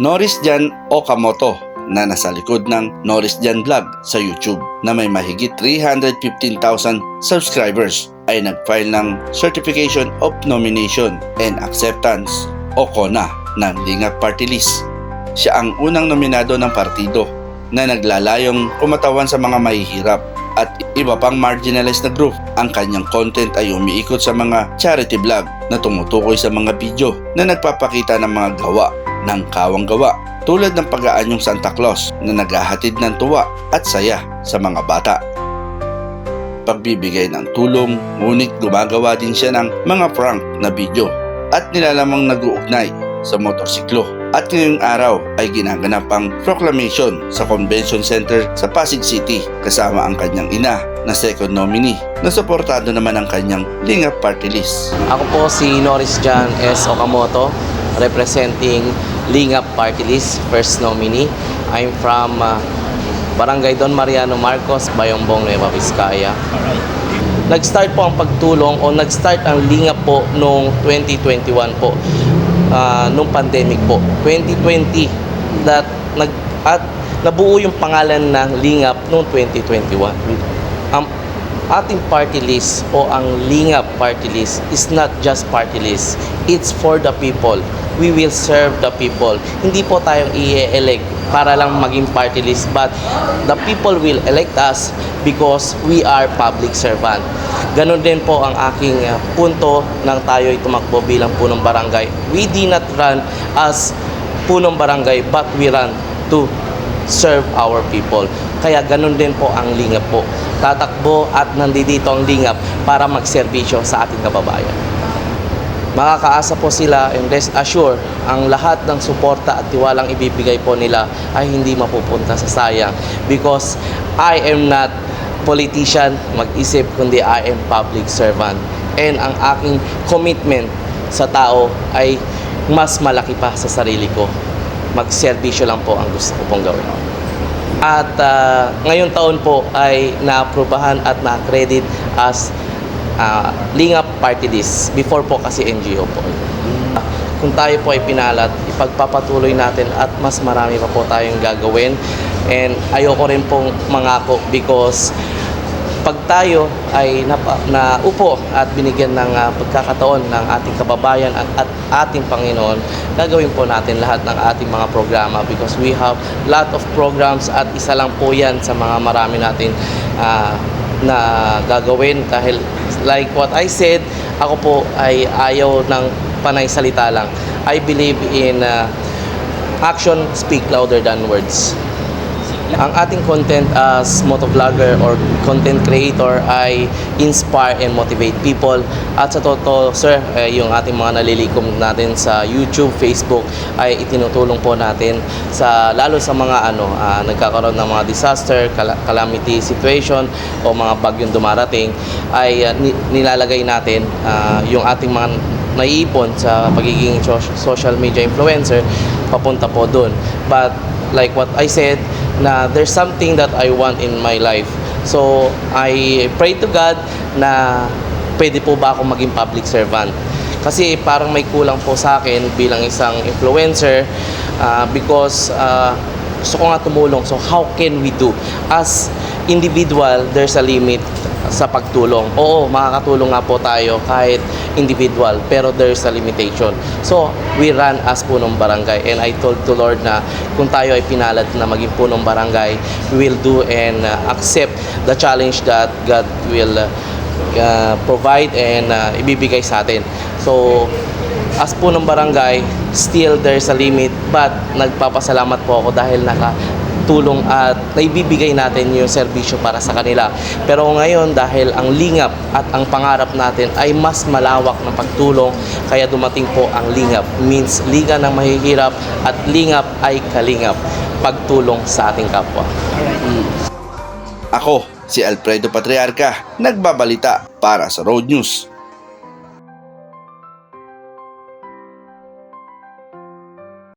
Norris Jan Okamoto na nasa likod ng Norris Jan Vlog sa YouTube na may mahigit 315,000 subscribers ay nag-file ng Certification of Nomination and Acceptance o CONA ng Lingap Party List. Siya ang unang nominado ng partido na naglalayong kumatawan sa mga mahihirap at iba pang marginalized na group. Ang kanyang content ay umiikot sa mga charity vlog na tumutukoy sa mga video na nagpapakita ng mga gawa ng kawang gawa tulad ng pag-aanyong Santa Claus na naghahatid ng tuwa at saya sa mga bata. Pagbibigay ng tulong, ngunit gumagawa din siya ng mga prank na video at nilalamang nag-uugnay sa motorsiklo. At ngayong araw ay ginaganap ang proclamation sa Convention Center sa Pasig City kasama ang kanyang ina na second nominee na suportado naman ang kanyang Lingap Party List. Ako po si Norris John S. Okamoto, representing Lingap Party List, first nominee. I'm from uh, Barangay Don Mariano Marcos, Bayongbong, Nueva Vizcaya. Nag-start po ang pagtulong o nag-start ang Lingap po noong 2021 po, ah, nung pandemic po. 2020 that nag at nabuo yung pangalan ng Lingap noong 2021. Ang ating party list o ang Lingap party list is not just party list. It's for the people. We will serve the people. Hindi po tayong i-elect para lang maging party list but the people will elect us because we are public servant. Ganon din po ang aking uh, punto nang tayo ay tumakbo bilang punong barangay. We did not run as punong barangay but we run to serve our people. Kaya ganun din po ang lingap po. Tatakbo at nandito ang lingap para magserbisyo sa ating kababayan. Makakaasa po sila and rest assure ang lahat ng suporta at tiwalang ibibigay po nila ay hindi mapupunta sa sayang because I am not politician mag-isip kundi I am public servant and ang aking commitment sa tao ay mas malaki pa sa sarili ko magserbisyo lang po ang gusto ko pong gawin at ah, ngayong taon po ay naaprubahan at na-credit as ah, Lingap Party List. Before po kasi NGO po. Kung tayo po ay pinalat, ipagpapatuloy natin at mas marami pa po tayong gagawin. And ayoko rin pong mangako because pag tayo ay napa, naupo at binigyan ng ah, pagkakataon ng ating kababayan at, at ating Panginoon, gagawin po natin lahat ng ating mga programa because we have lot of programs at isa lang po yan sa mga marami natin ah, na gagawin dahil like what I said, ako po ay ayaw ng panay salita lang. I believe in ah, action speak louder than words. Ang ating content as motovlogger or content creator ay inspire and motivate people. At sa totoo, sir, eh, yung ating mga nalilikom natin sa YouTube, Facebook ay itinutulong po natin sa lalo sa mga ano ah, nagkakaroon ng mga disaster, cala- calamity situation o mga bagyong dumarating ay ni- nilalagay natin ah, yung ating mga naiipon sa pagiging so- social media influencer papunta po doon. But like what I said, na there's something that I want in my life. So, I pray to God na pwede po ba ako maging public servant. Kasi parang may kulang po sa akin bilang isang influencer ah, because ah, gusto ko nga tumulong. So, how can we do? As individual, there's a limit sa pagtulong. Oo, makakatulong nga po tayo kahit individual, pero there's a limitation. So, we run as punong barangay and I told to Lord na kung tayo ay pinalad na maging punong barangay, we will do and uh, accept the challenge that God will uh, provide and uh, ibibigay sa atin. So, as po ng barangay, still there's a limit but nagpapasalamat po ako dahil naka tulong at naibibigay natin yung serbisyo para sa kanila. Pero ngayon dahil ang lingap at ang pangarap natin ay mas malawak na pagtulong kaya dumating po ang lingap. Means liga ng mahihirap at lingap ay kalingap. Pagtulong sa ating kapwa. Ako, si Alfredo Patriarca, nagbabalita para sa Road News.